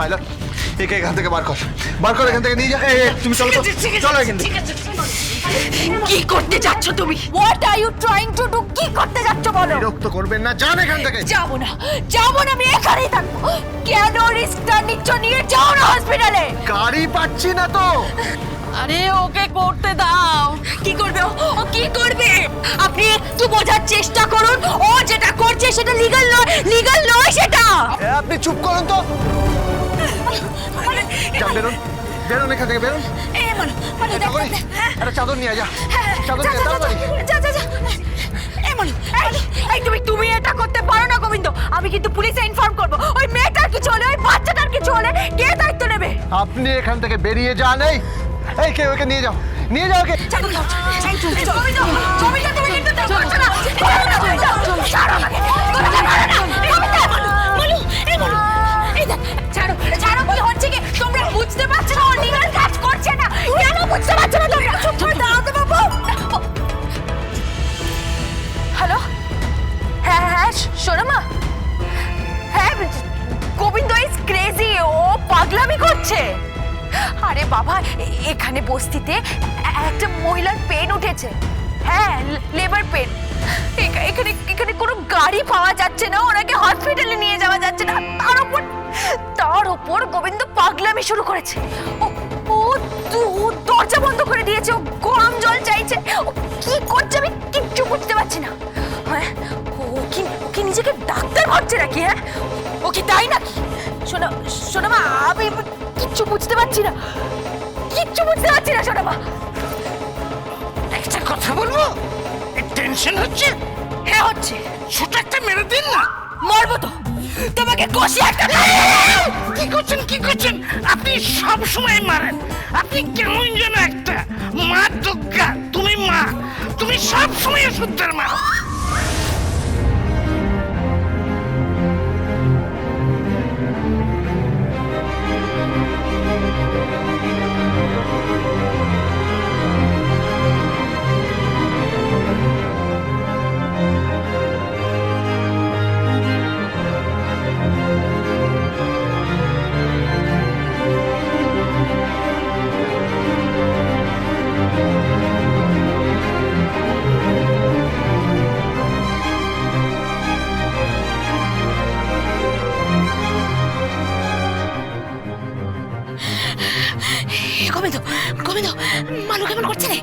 Pilot একে এখান থেকে বার কর। বার কর এখান থেকে নিয়ে যা। তুমি চলো তো চলো এখান থেকে। কি করতে যাচ্ছ তুমি? What are you trying to do কি করতে যাচ্ছ বলো? বিরক্ত করবেন না যান এখান থেকে। যাব না যাব না আমি এখানেই থাকব। কেন রিস্কটা নিচ্ছ? নিয়ে যাও না হসপিটালে গাড়ি পাচ্ছি না তো। আরে ওকে করতে দাও। কি করবে ও? কি করবে? আপনি একটু বোঝার চেষ্টা করুন। ও যেটা করছে সেটা লিগ্যাল নয় লিগ্যাল নয় সেটা। আপনি চুপ করুন তো। যান বেরোন। বেরোন এখান থেকে বেরোন। মানে করি? একটা চাদর নিয়ে যা। চাদর নিয়ে তাড়াতাড়ি। যা যা যা মানে এই তুমি তুমি এটা করতে পারো না গোবিন্দ। আমি কিন্তু পুলিশে ইনফর্ম করব। ওই মেয়েটার কিছু হলে ওই বাচ্চাটার কিছু হলে কে দায়িত্ব নেবে? আপনি এখান থেকে বেরিয়ে যান এই। এই কে ওকে নিয়ে যাও। নিয়ে যাও ওকে। গোবিন্দ। গোবিন্দ তুমি কিন্তু না। এখানে বস্তিতে একটা মহিলার পেন উঠেছে। হ্যাঁ লেবার পেন। এখানে এখানে কোনো গাড়ি পাওয়া যাচ্ছে না, ওনাকে হসপিটালে নিয়ে যাওয়া যাচ্ছে না। তার উপর তার উপর গোবিন্দ পাগলামি শুরু করেছে। ও দরজা বন্ধ করে দিয়েছে, ও গরম জল চাইছে। ও কি করছে আমি কিচ্ছু বুঝতে পারছি না। হ্যাঁ ও কি নিজেকে ডাক্তার ভাবছে নাকি হ্যাঁ? ও কি তাই নাকি? শোনো শোনো মা আমি কিচ্ছু বুঝতে পারছি না। কিচ্ছু বুঝতে পারছি না শোনো মা একটা কথা বলব? টেনশন হচ্ছে? হ্যাঁ হচ্ছে। ছোট একটা মেরে দিন না। মরবো তো। তোমাকে কষি একটা কি করছেন কি করছেন? আপনি সব সময় মারেন। আপনি কেমন যেন একটা মা দুর্গা তুমি মা। তুমি সব সময় সত্যের মা।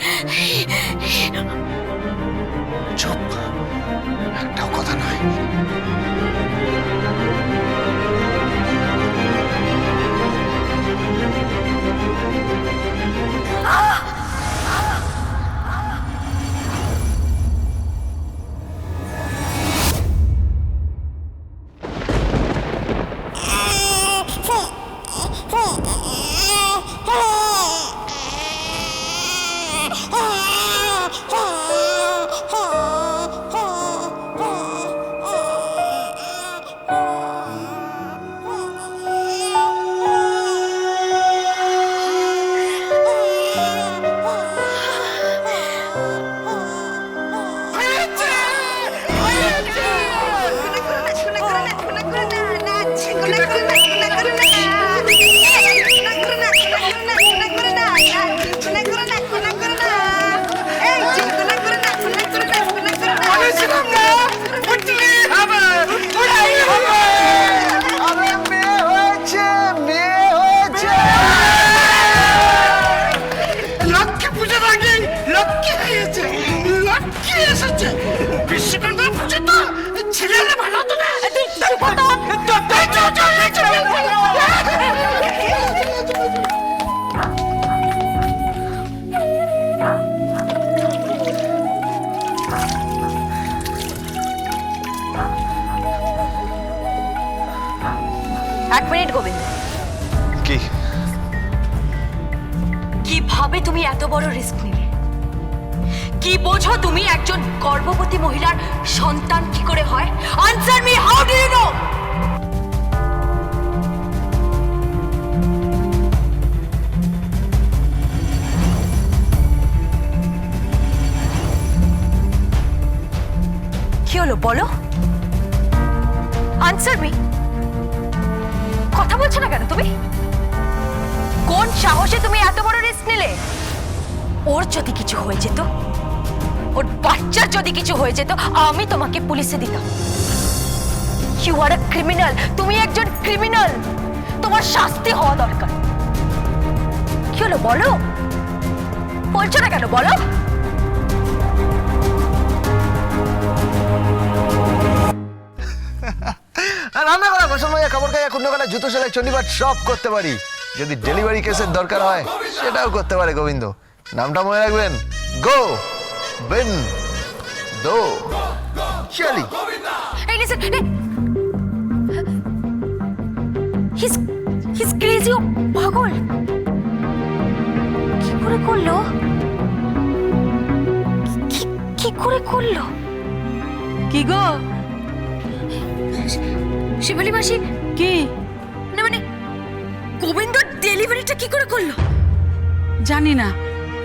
Hey, hey. এক মিনিট গোবিন্দ। কি? কীভাবে তুমি এত বড় রিস্ক নিলে? কি বোঝো তুমি একজন গর্ভবতী মহিলার সন্তান কি করে হয়? Answer me how do you know কি হলো বলো। আনসার মি কথা বলছো না কেন তুমি? কোন সাহসে তুমি এত বড় রিস্ক নিলে? ওর যদি কিছু হয়ে যেত, ওর বাচ্চার যদি কিছু হয়ে যেত, আমি তোমাকে পুলিশে দিতাম। ইউ আর ক্রিমিনাল তুমি একজন ক্রিমিনাল তোমার শাস্তি হওয়া দরকার। কি হলো, বলো? বলছো না কেন, বলো? কুন্ড কাটা জুতো সেলাই চণ্ডীপাঠ সব করতে পারি। যদি ডেলিভারি কেসের দরকার হয় সেটাও করতে পারে গোবিন্দ। নামটা মনে রাখবেন? গো বেন দো চলি এই লিসেন হিস হিস ক্রেজি ও পাগল। কি করে করল? কি কি করে করল? কি গো? শিবলি মাসি কি? না মানে গোবিন্দ ডেলিভারিটা কি করে করল? জানি না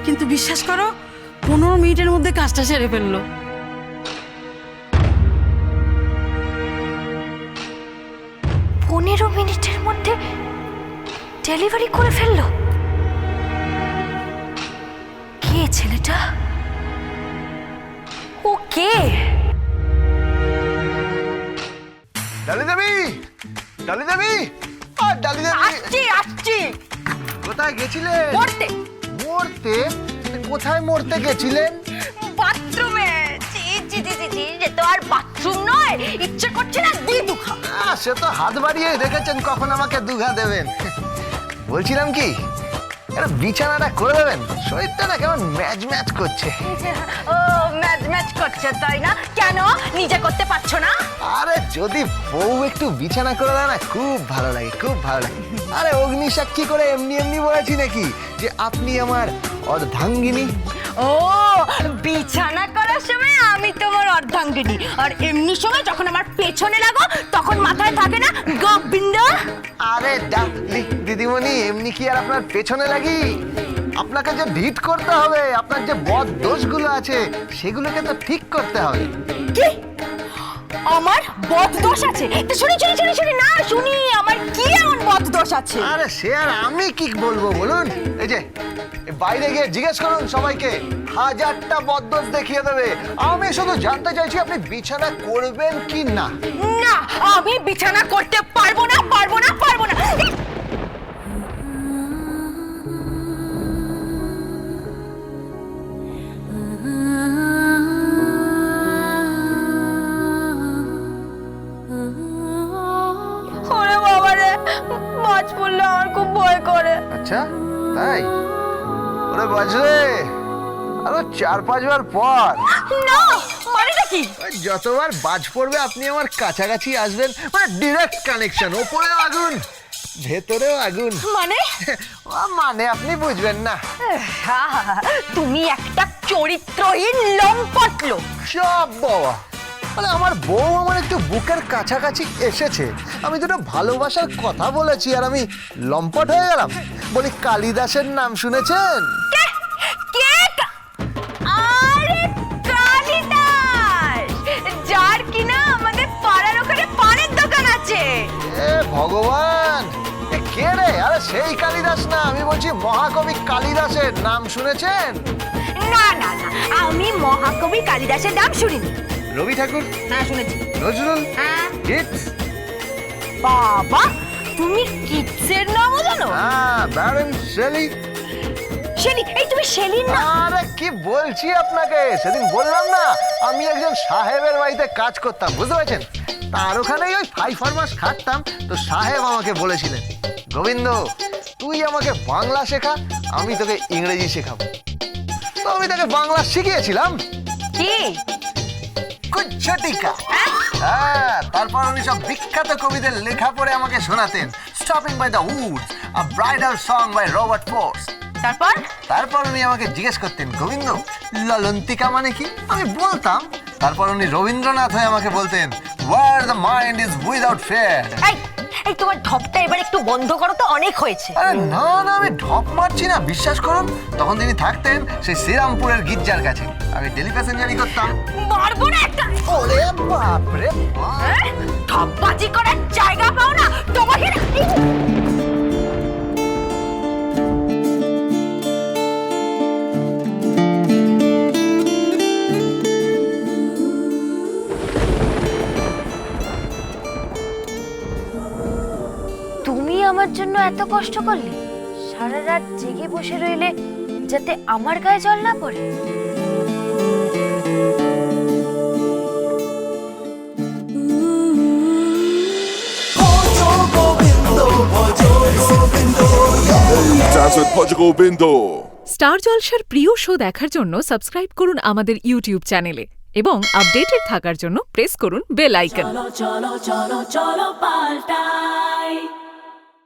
কিন্তু বিশ্বাস করো পনেরো মিনিটের মধ্যে কাজটা সেরে ফেলল। পনেরো মিনিটের মধ্যে ডেলিভারি করে ফেলল? কে ছেলেটা? ও কে? ডালি দেবী? আর ডালি দেবী। আসছি আসছি। কোথায় গেছিলেন পড়তে মরতে? কোথায় মরতে গেছিলেন বাথরুমে। জি জি জি জি জি যে তো আর বাথরুম নয়। ইচ্ছে করছে না দি দুখা সে তো হাত বাড়িয়ে দেখেছেন কখন আমাকে দুঘা দেবেন। বলছিলাম কি এটা বিছানাটা করে দেবেন শরীরটা না কেমন ম্যাচ ম্যাচ করছে ও ম্যাচ ম্যাচ করছে তাই না? কেন? নিজে করতে পারছ না? আরে যদি বউ একটু বিছানা করে দেয় না খুব ভালো লাগে খুব ভালো লাগে। আরে অগ্নি সাক্ষী করে এমনি এমনি বলেছি নাকি যে আপনি আমার অর্ধাঙ্গিনী? ও বিছানা করার সময় আমি তোমার অর্ধাঙ্গিনী। আর এমনি সময় যখন আমার পেছনে লাগো তখন মাথায় থাকে না গোবিন্দ? আরে ডাকলি দিদিমণি এমনি কি আর আপনার পেছনে লাগি? আপনাকে যে ভিট করতে হবে আপনার যে বদ দোষগুলো আছে সেগুলোকে তো ঠিক করতে হবে। কি? আমার বদ দোষ আছে? তো শুনি শুনি শুনি শুনি না শুনি আমার কি এমন বদ দোষ আছে? আরে সে আর আমি কি বলব বলুন? এই যে বাইরে গিয়ে জিজ্ঞেস করুন সবাইকে হাজারটা বদদোষ দেখিয়ে দেবে। আমি শুধু জানতে চাইছি আপনি বিছানা করবেন কি না? না আমি বিছানা ওরে বাজরে আরও চার পাঁচবার পর। না মানেটা কি? যতবার বাজ পড়বে আপনি আমার কাছাকাছি আসবেন মানে ডিরেক্ট কানেকশন ওপরেও আগুন ভেতরেও আগুন। মানে? ও মানে আপনি বুঝবেন না। তুমি একটা চরিত্রহীন লম্পট লোক। সব বাবা। মানে আমার বউ আমার একটু বুকের কাছাকাছি এসেছে। আমি দুটো ভালোবাসার কথা বলেছি আর আমি লম্পট হয়ে গেলাম। বলি কালিদাসের নাম শুনেছেন? ভগবান! কে রে? আরে সেই কালিদাস না আমি বলছি মহাকবি কালিদাসের নাম শুনেছেন? না না না আমি মহাকবি কালিদাসের নাম শুনিনি। রবি ঠাকুর? হ্যাঁ শুনেছি। নজরুল? হ্যাঁ। কিটস বাবা তুমি কিডসের নামও জানো? হ্যাঁ ব্যারন শেলি। শেলি এই তুমি শেলির না আরে কি বলছি আপনাকে? সেদিন বললাম না আমি একজন সাহেবের বাড়িতে কাজ করতাম বুঝতে পারছেন? তার ওখানেই ওই ফাইভ ফোর মাস খাটতাম তো সাহেব আমাকে বলেছিলেন গোবিন্দ তুই আমাকে বাংলা শেখা আমি তোকে ইংরেজি শেখাবো। তো আমি তাকে বাংলা শিখিয়েছিলাম। কি? কুচ্ছটিকা হ্যাঁ তারপর উনি সব বিখ্যাত কবিদের লেখা পড়ে আমাকে শোনাতেন। Stopping by the woods a bridal song by Robert Frost তারপর? তারপর উনি আমাকে জিজ্ঞেস করতেন গোবিন্দ ললন্তিকা মানে কি? আমি বলতাম। তারপর উনি রবীন্দ্রনাথ হয়ে আমাকে বলতেন where the mind is without fear এই তোমার ঢপটা এবার একটু বন্ধ করো তো অনেক হয়েছে। আরে না না আমি ঢপ মারছি না বিশ্বাস করুন। তখন তিনি থাকতেন সেই শ্রীরামপুরের গির্জার কাছে। আমি ডেলি প্যাসেঞ্জারই করতাম। মারবো না একটা। ওরে বাপরে বাপ। হ্যাঁ? ঢপবাজি করার জায়গা পাও না তোমাকে আমার জন্য এত কষ্ট করলি? সারা রাত জেগে বসে রইলে যাতে আমার গায়ে জল না পড়ে. স্টার জলসার প্রিয় শো দেখার জন্য সাবস্ক্রাইব করুন আমাদের ইউটিউব চ্যানেলে এবং আপডেটেড থাকার জন্য প্রেস করুন বেল আইকন।